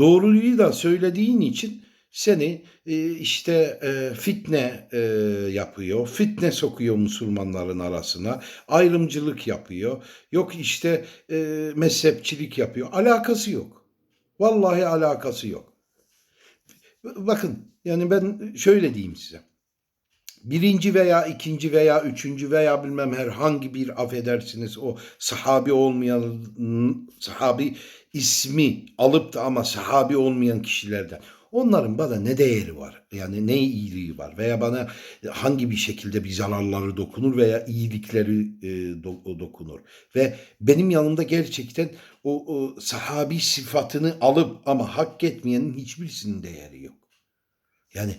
Doğruyu da söylediğin için seni e, işte e, fitne e, yapıyor, fitne sokuyor Müslümanların arasına, ayrımcılık yapıyor, yok işte mezhepçilik yapıyor. Alakası yok. Vallahi alakası yok. Bakın yani ben şöyle diyeyim size. Birinci veya ikinci veya üçüncü veya bilmem herhangi bir affedersiniz o sahabi olmayan sahabi ismi alıp da ama sahabi olmayan kişilerden onların bana ne değeri var? Yani ne iyiliği var? Veya bana hangi bir şekilde bir zararları dokunur veya iyilikleri e, do- dokunur? Ve benim yanımda gerçekten o, o sahabi sıfatını alıp ama hak etmeyenin hiçbirisinin değeri yok. Yani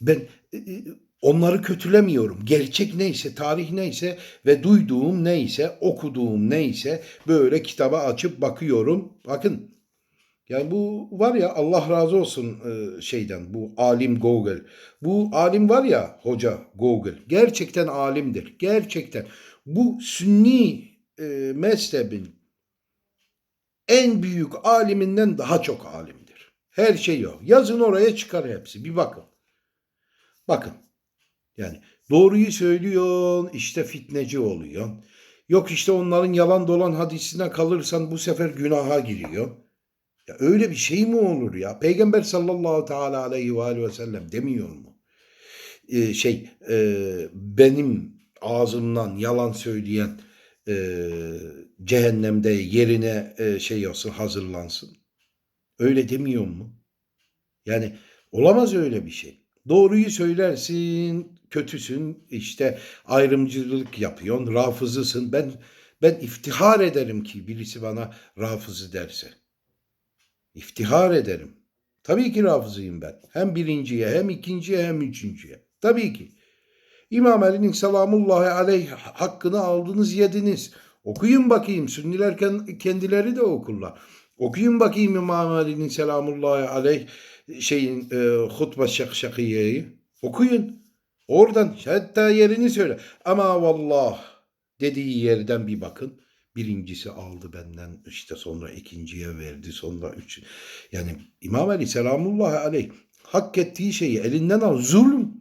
ben e, e, onları kötülemiyorum. Gerçek neyse, tarih neyse ve duyduğum neyse, okuduğum neyse böyle kitaba açıp bakıyorum. Bakın yani bu var ya Allah razı olsun e, şeyden bu alim Google. Bu alim var ya hoca Google. Gerçekten alimdir. Gerçekten. Bu sünni e, mezhebin en büyük aliminden daha çok alimdir. Her şey o. Yazın oraya çıkar hepsi. Bir bakın. Bakın. Yani doğruyu söylüyorsun işte fitneci oluyorsun. Yok işte onların yalan dolan hadisine kalırsan bu sefer günaha giriyor. Ya öyle bir şey mi olur ya? Peygamber sallallahu teala aleyhi ve aleyhi ve sellem demiyor mu? Ee, şey e, benim ağzımdan yalan söyleyen e, cehennemde yerine e, şey olsun hazırlansın. Öyle demiyor mu? Yani olamaz öyle bir şey. Doğruyu söylersin, kötüsün, işte ayrımcılık yapıyorsun, rafızısın. Ben ben iftihar ederim ki birisi bana rafızı derse. İftihar ederim. Tabii ki rafızıyım ben. Hem birinciye, hem ikinciye, hem üçüncüye. Tabii ki. İmam Ali'nin selamullahi aleyh hakkını aldınız yediniz. Okuyun bakayım. Sünniler ken- kendileri de okurlar. Okuyun bakayım İmam Ali'nin selamullahi aleyh şeyin e, hutbe şakşakiyeyi. Okuyun. Oradan hatta yerini söyle. Ama vallah dediği yerden bir bakın. Birincisi aldı benden işte sonra ikinciye verdi sonra üç. Yani İmam Ali selamullahi aleyh hak ettiği şeyi elinden al. Zulüm,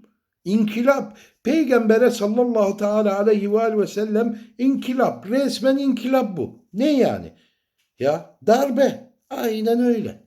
inkılap. Peygambere sallallahu teala aleyhi ve, sellem inkılap. Resmen inkılap bu. Ne yani? Ya darbe. Aynen öyle.